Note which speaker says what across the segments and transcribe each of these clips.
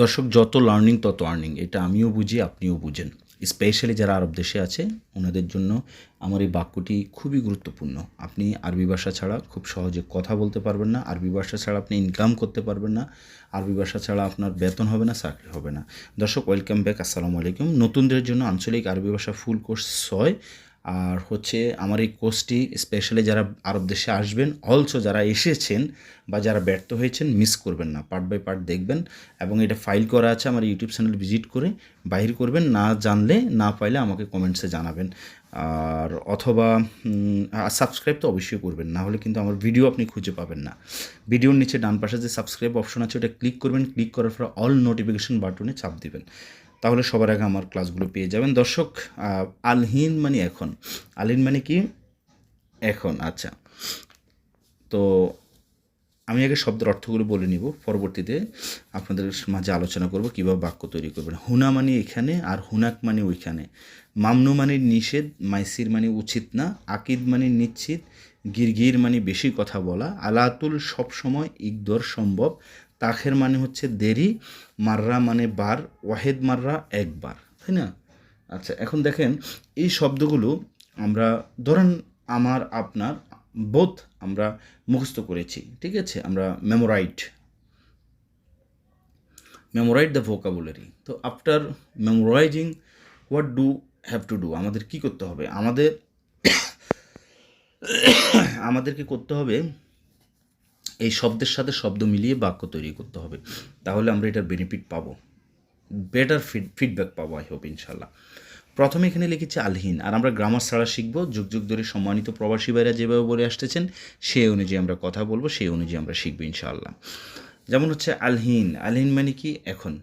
Speaker 1: দর্শক, যত লার্নিং তত আর্নিং এটা আমিও বুঝি, আপনিও বুঝেন। স্পেশালি যারা আরব দেশে আছে, ওনাদের জন্য আমার এই বাক্যটি খুবই গুরুত্বপূর্ণ। আপনি আরবি ভাষা ছাড়া খুব সহজে কথা বলতে পারবেন না, আরবি ভাষা ছাড়া আপনি ইনকাম করতে পারবেন না, আরবি ভাষা ছাড়া আপনার বেতন হবে না, চাকরি হবে না। দর্শক ওয়েলকাম ব্যাক আসসালামু আলাইকুম। নতুনদের জন্য আঞ্চলিক আরবি ভাষা ফুল কোর্স ছয় আর হচ্ছে আমার এই কোর্সটি স্পেশালি যারা আরব দেশে আসবেন অলসো যারা এসেছেন বা যারা ব্যর্থ হয়েছেন মিস করবেন না। পার্ট বাই পার্ট দেখবেন এবং এটা ফাইল করা আছে আমার ইউটিউব চ্যানেল ভিজিট করে বাহির করবেন, না জানলে, না পাইলে আমাকে কমেন্টসে জানাবেন। আর অথবা সাবস্ক্রাইব তো অবশ্যই করবেন, না হলে কিন্তু আমার ভিডিও আপনি খুঁজে পাবেন না। ভিডিওর নিচে ডান পাশে যে সাবস্ক্রাইব অপশন আছে, ওটা ক্লিক করবেন। ক্লিক করার পর অল নোটিফিকেশন বাটনে চাপ দিবেন। তাহলে সবার আগে আমার ক্লাসগুলো পেয়ে যাবেন। দর্শক আলহীন মানে এখন। আলহীন মানে কি? এখন আচ্ছা। তো আমি আগে শব্দের অর্থগুলো বলে নিব। পরবর্তীতে আপনাদের মাঝে আলোচনা করব কীভাবে বাক্য তৈরি করবেন। হুনা মানে এখানে আর হুনাক মানে ওইখানে। মামনু মানে নিষেধ, মাইসির মানে উচিত না। আকিদ মানে নিশ্চিত, গিরগির মানে বেশি কথা বলা। আলাতুল সব সময় ইকদর সম্ভব। তাখের মানে হচ্ছে দেরি, মাররা মানে বার, ওয়াহেদ মাররা একবার, তাই না? আচ্ছা এখন দেখেন, এই শব্দগুলো আমরা ধরেন আমার, আপনার বোধ আমরা মুখস্থ করেছি, ঠিক আছে? আমরা মেমোরাইট মেমোরাইট দ্য ভোকাবুলারি তো after memorizing what do have to do আমাদের কি করতে হবে? আমাদের, আমাদেরকে করতে হবে এই শব্দের সাথে শব্দ মিলিয়ে বাক্য তৈরি করতে হবে। তাহলে আমরা এটার বেনিফিট পাবো। বেটার ফিড ফিডব্যাক পাবো আই হোপ ইনশাল্লাহ প্রথমে এখানে লিখেছে আলহীন। আর আমরা গ্রামার ছাড়া শিখব। যুগ যুগ ধরে সম্মানিত প্রবাসী ভাইরা যেভাবে বলে আসতেছেন সেই অনুযায়ী আমরা কথা বলব, সেই অনুযায়ী আমরা শিখব, ইনশাআল্লাহ। যেমন হচ্ছে আলহীন। আলহীন মানে কি? এখন।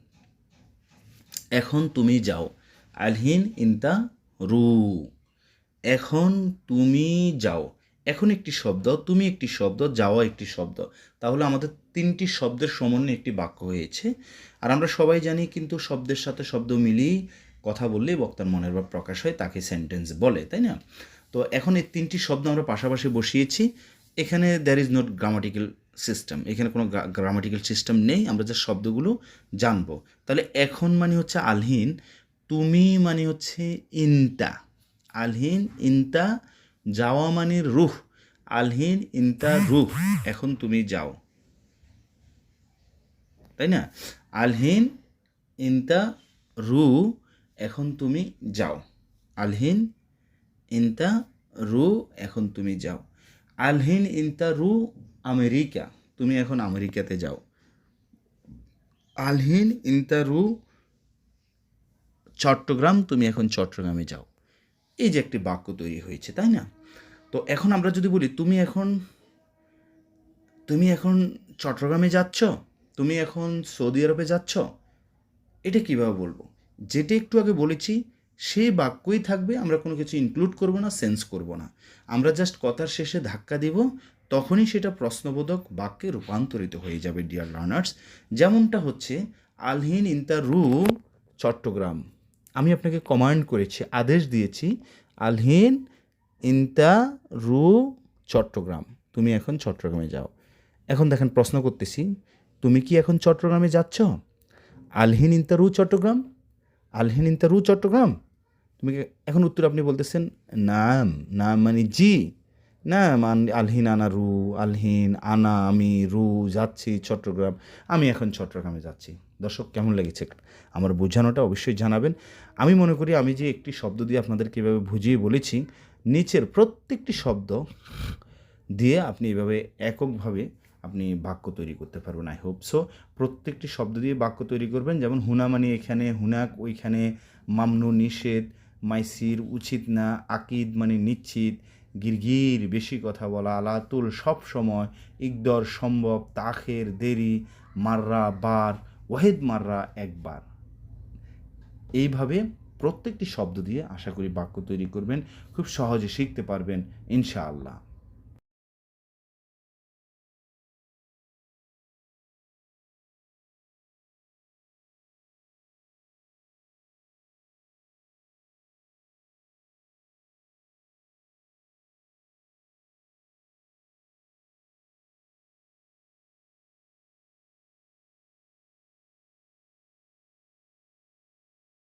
Speaker 1: এখন তুমি যাও। আলহীন ইনতা রু। এখন তুমি যাও। এখন একটি শব্দ, তুমি একটি শব্দ যাওয়া একটি শব্দ। তাহলে আমাদের তিনটি শব্দের সমন্বয়ে একটি বাক্য হয়েছে। আর আমরা সবাই জানি, কিন্তু শব্দের সাথে শব্দ মিলিয়েই কথা বললেই বক্তার মনের ভাব প্রকাশ হয়, তাকে সেন্টেন্স বলে, তাই না? তো এখন এই তিনটি শব্দ আমরা পাশাপাশি বসিয়েছি। এখানে there is not grammatical system এখানে কোনো গ্রামাটিক্যাল সিস্টেম নেই, আমরা যে শব্দগুলো জানব। তাহলে এখন মানে হচ্ছে আলহীন, তুমি মানে হচ্ছে ইনতা। আলহীন, ইনতা যাওয়া মানে রুহ, আলহীন ইনতা রুহ, এখন তুমি যাও। তাই না? আলহীন ইনতা রু এখন তুমি যাও। আলহীন ইনতা রু এখন তুমি যাও। আলহীন ইনতা রু আমেরিকা, তুমি এখন আমেরিকাতে যাও। আলহীন ইনতা রু চট্টগ্রাম, তুমি এখন চট্টগ্রামে যাও। এই যে একটি বাক্য তৈরি হয়েছে, তাই না? তো এখন আমরা যদি বলি, তুমি এখন তুমি এখন চট্টগ্রামে যাচ্ছ? তুমি এখন সৌদি আরবে যাচ্ছ? এটা কীভাবে বলব? যেটা একটু আগে বলেছি, সেই বাক্যই থাকবে, আমরা কোনো কিছু ইনক্লুড করব না সেন্স করব না। আমরা জাস্ট কথার শেষে ধাক্কা দিব, তখনই সেটা প্রশ্নবোধক বাক্যে রূপান্তরিত হয়ে যাবে ডিয়ার লার্নার্স যেমনটা হচ্ছে, আলহিন ইন্তা রু, চট্টগ্রাম। আমি আপনাকে কমান্ড করেছি, আদেশ দিয়েছি, আলহিন ইন্তা রু চট্টগ্রাম, তুমি এখন চট্টগ্রামে যাও। এখন দেখেন প্রশ্ন করতেছি, তুমি কি এখন চট্টগ্রামে যাচ্ছ? আলহিন ইন্তা রু চট্টগ্রাম? আলহিন ইন্তা রু চট্টগ্রাম? তুমি এখন উত্তর আপনি বলতেছেন, নাম নাম মানে জি না আলহিন আনা রু, আলহিন আনা আমি রু যাচ্ছি চট্টগ্রাম, আমি এখন চট্টগ্রামে যাচ্ছি। দর্শক, কেমন লেগেছে আমার বোঝানোটা অবশ্যই জানাবেন। আমি মনে করি আমি যে একটি শব্দ দিয়ে আপনাদেরকে কীভাবে বুঝিয়ে বলেছি, নিচের প্রত্যেকটি শব্দ দিয়ে আপনি এভাবে এককভাবে আপনি বাক্য তৈরি করতে পারবেন আই হোপ সো প্রত্যেকটি শব্দ দিয়ে বাক্য তৈরি করবেন, যেমন হুনা মানে এখানে, হুনাক ওইখানে, মামনু নিষেধ, মাইসির উচিত না, আকিদ মানে নিশ্চিত, গিরগির বেশি কথা বলা, আলাতুল সব সময়, ইকদর সম্ভব, তাখের দেরি, মাররা বার ওয়াহেদ মাররা একবার। এইভাবে প্রত্যেকটি শব্দ দিয়ে আশা করি বাক্য তৈরি করবেন, খুব সহজে শিখতে পারবেন, ইনশাআল্লাহ।